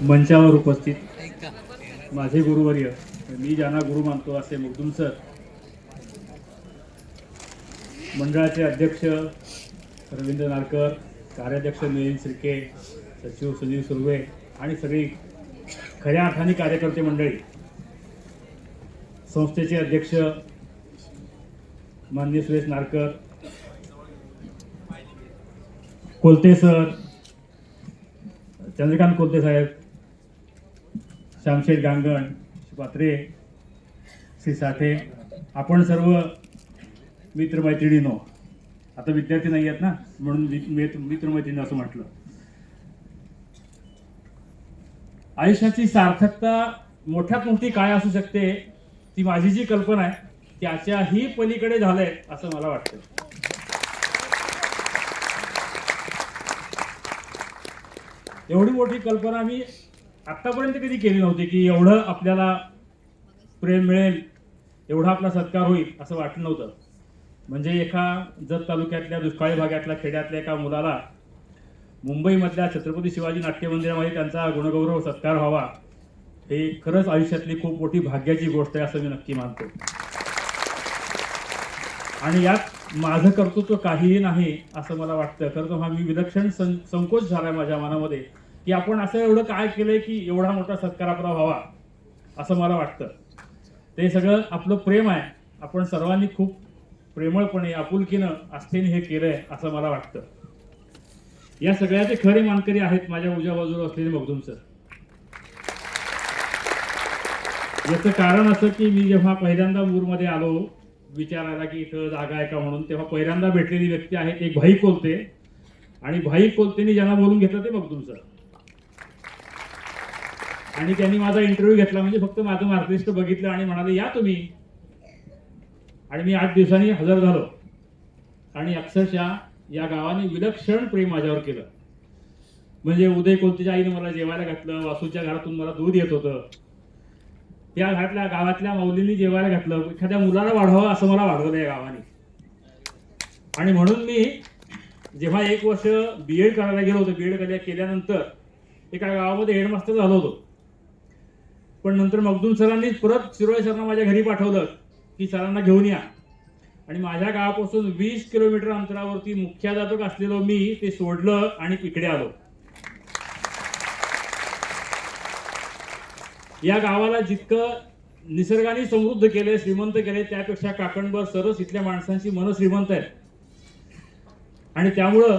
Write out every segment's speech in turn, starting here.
मंचावर उपस्थित. माझे गुरुवर्य मी ज्यांना गुरु मानतो असे मुग्धुम सर मंडळाचे अध्यक्ष रवींद्र नारकर कार्याध्यक्ष मिलिंद शिर्के सचिव सुनील सुर्वे आणि सगळी खऱ्या अर्थाने कार्यकर्ते मंडळी संस्थेचे अध्यक्ष माननीय सुरेश नारकर कोलते सर चंद्रकांत कोलते साहेब श्यामशेठ गांगण पात्रे श्री साठे आपण सर्व मित्रमैत्रिणीनो आता विद्यार्थी नाही आहेत ना म्हणून मित्रमैत्रिणी असं म्हटलं. आयुष्याची सार्थकता मोठ्यात मोठी काय असू शकते ती माझी जी कल्पना आहे त्याच्याही पलीकडे झालंय असं मला वाटतं. एवढी मोठी कल्पना मी आतापर्यंत कधी केली नव्हती की एवढं आपल्याला प्रेम मिळेल एवढा आपला सत्कार होईल असं वाटलं नव्हतं. म्हणजे एका जत तालुक्यातल्या दुष्काळी भागातल्या खेड्यातल्या एका मुलाला मुंबईमधल्या छत्रपती शिवाजी नाट्य मंदिरामध्ये त्यांचा गुणगौरव सत्कार व्हावा हे खरंच आयुष्यातली खूप मोठी भाग्याची गोष्ट आहे असं मी नक्की मानतो. आणि यात माझं कर्तृत्व काहीही नाही असं मला वाटतं. खरं तर हा मी विलक्षण सं संकोच झालाय माझ्या मनामध्ये. की आपण असं एवढं काय केलंय की एवढा मोठा सत्कार आपला व्हावा असं मला वाटतं. ते सगळं आपलं प्रेम आहे. आपण सर्वांनी खूप प्रेमळपणे आपुलकीनं आस्थेने हे केलंय असं मला वाटतं. या सगळ्याचे खरे मानकरी आहेत माझ्या उजव्या बाजूला असलेले मगदूम सर. याचं कारण असं की मी जेव्हा पहिल्यांदा मूरमध्ये आलो विचारायला की इथं जागा आहे का म्हणून तेव्हा पहिल्यांदा भेटलेली व्यक्ती आहे एक भाई कोलते. आणि भाई कोलतेने ज्यांना बोलून घेतलं ते मगदूम सर. आणि त्यांनी माझा इंटरव्ह्यू घेतला. म्हणजे फक्त माझं मार्कलिस्ट बघितलं आणि म्हणाले या तुम्ही. आणि मी आठ दिवसांनी हजर झालो. आणि अक्षरशः या गावाने विलक्षण प्रेम माझ्यावर केलं. म्हणजे उदय कोणतीच्या आईने मला जेवायला घातलं वासूच्या घरातून मला दूध येत होतं. त्या घातल्या गावातल्या माऊलींनी जेवायला घातलं. एखाद्या मुलाला वाढवावं असं मला वाढवलं या गावाने. आणि म्हणून मी जेव्हा एक वर्ष बी एड करायला गेलो होतो बी एड केल्यानंतर एका गावामध्ये हेडमास्टर झालो होतो. पण नंतर मखदूम सरांनी परत शिरोळे सरांना माझ्या घरी पाठवलं की सरांना घेऊन या. आणि माझ्या गावापासून वीस किलोमीटर अंतरावरती मुख्याध्यापक असलेलो मी ते सोडलं आणि इकडे आलो. या गावाला जितकं निसर्गाने समृद्ध केले श्रीमंत केले त्यापेक्षा काकणभर सरस इथल्या माणसांची मन श्रीमंत आहेत. आणि त्यामुळं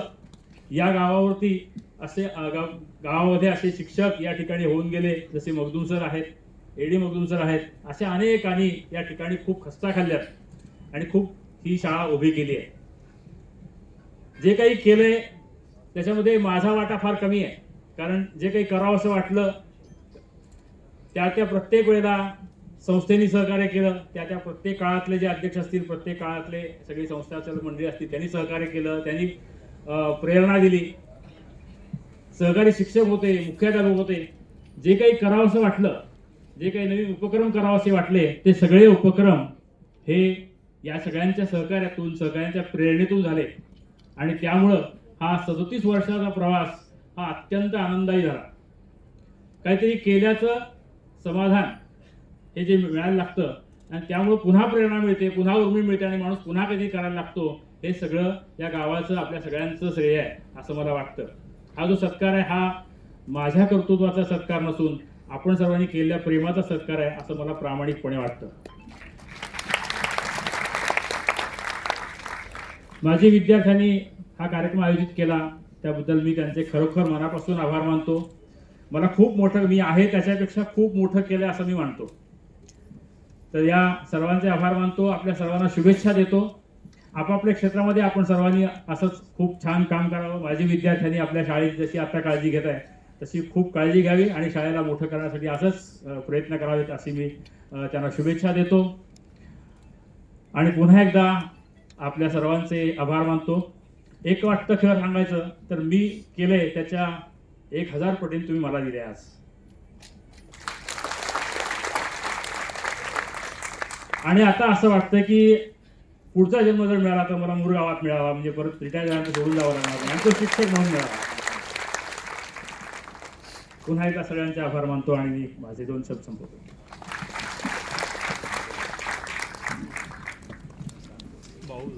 या गावावरती असे गाव- गावामध्ये असे शिक्षक या ठिकाणी होऊन गेले जसे मगदूम सर आहेत एडी मगदूम सर आहेत अशा अनेकांनी या ठिकाणी खूप खस्ता खाल्ल्यात आणि खूप ही शाळा उभी केली आहे. जे काही केलंय त्याच्यामध्ये माझा वाटा फार कमी आहे. कारण जे काही करावं असं वाटलं त्या त्या प्रत्येक वेळेला संस्थेने सहकार्य केलं त्या त्या प्रत्येक काळातले जे अध्यक्ष असतील प्रत्येक काळातले सगळी संस्थाचं मंडळी असतील त्यांनी सहकार्य केलं त्यांनी प्रेरणा दिली. सहकारी शिक्षक होते मुख्याध्यापक होते जे काही करावं असं वाटलं जे काही नवीन उपक्रम करावंसे वाटले ते सगळे उपक्रम हे या सगळ्यांच्या सहकार्यातून सगळ्यांच्या प्रेरणेतून झाले. आणि त्यामुळं हा सदोतीस वर्षाचा प्रवास हा अत्यंत आनंददायी झाला. काहीतरी केल्याचं समाधान हे जे मिळायला लागतं आणि त्यामुळं पुन्हा प्रेरणा मिळते पुन्हा उर्मी मिळते आणि माणूस पुन्हा कधी करायला लागतो हे सगळं या गावाचं आपल्या सगळ्यांचं श्रेय आहे असं मला वाटतं. हा जो सत्कार आहे हा माझ्या कर्तृत्वाचा सत्कार नसून आपण सर्वांनी केलेल्या प्रेमाचा सत्कार आहे असं मला प्रामाणिकपणे वाटतं. माझे विद्यार्थ्यांनी हा कार्यक्रम आयोजित केला त्याबद्दल मी त्यांचे खरोखर मनापासून आभार मानतो. मला खूप मोठं मी आहे त्याच्यापेक्षा खूप मोठं केलं असं मी मानतो. तर या सर्वांचे आभार मानतो आपल्या सर्वांना शुभेच्छा देतो. आपापल्या क्षेत्रामध्ये आपण सर्वांनी असंच खूप छान काम करावं. माझी विद्यार्थ्यांनी आपल्या शाळेत जशी आता काळजी घेत आहे तशी खूप काळजी घ्यावी आणि शाळेला मोठं करण्यासाठी असंच प्रयत्न करावेत अशी मी त्यांना शुभेच्छा देतो. आणि पुन्हा एकदा आपल्या सर्वांचे आभार मानतो. एक वाटतं खरं सांगायचं तर मी केलंय त्याच्या एक हजार पटीने तुम्ही मला दिले आज. आणि आता असं वाटतं की पुढचा जन्म जर मिळाला तर मला मूळ गावात मिळावा म्हणजे परत रिटायर झाल्यानंतर सोडून जावं लागणार आणि तो शिक्षक म्हणून मिळाला पुन्हा एकदा सगळ्यांचे आभार मानतो आणि मी माझे दोन शब्द संपवतो. भाऊ